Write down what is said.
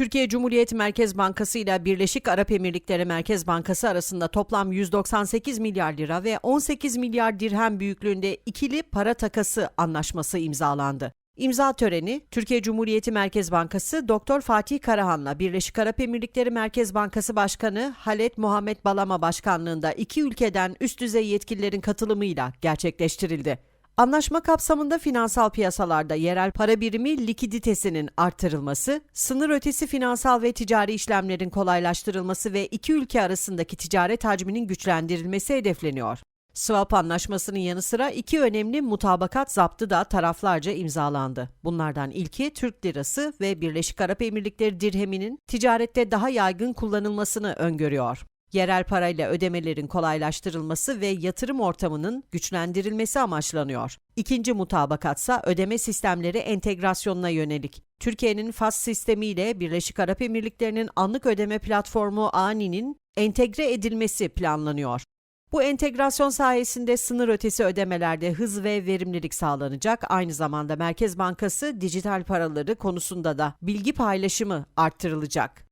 Türkiye Cumhuriyet Merkez Bankası ile Birleşik Arap Emirlikleri Merkez Bankası arasında toplam 198 milyar lira ve 18 milyar dirhem büyüklüğünde ikili para takası anlaşması imzalandı. İmza töreni Türkiye Cumhuriyeti Merkez Bankası Doktor Fatih Karahan'la Birleşik Arap Emirlikleri Merkez Bankası Başkanı Halet Muhammed Balama başkanlığında iki ülkeden üst düzey yetkililerin katılımıyla gerçekleştirildi. Anlaşma kapsamında finansal piyasalarda yerel para birimi likiditesinin artırılması, sınır ötesi finansal ve ticari işlemlerin kolaylaştırılması ve iki ülke arasındaki ticaret hacminin güçlendirilmesi hedefleniyor. Swap anlaşmasının yanı sıra iki önemli mutabakat zaptı da taraflarca imzalandı. Bunlardan ilki Türk lirası ve Birleşik Arap Emirlikleri dirheminin ticarette daha yaygın kullanılmasını öngörüyor. Yerel parayla ödemelerin kolaylaştırılması ve yatırım ortamının güçlendirilmesi amaçlanıyor. İkinci mutabakatsa ödeme sistemleri entegrasyonuna yönelik. Türkiye'nin FAS sistemiyle Birleşik Arap Emirlikleri'nin anlık ödeme platformu ANİ'nin entegre edilmesi planlanıyor. Bu entegrasyon sayesinde sınır ötesi ödemelerde hız ve verimlilik sağlanacak. Aynı zamanda Merkez Bankası dijital paraları konusunda da bilgi paylaşımı arttırılacak.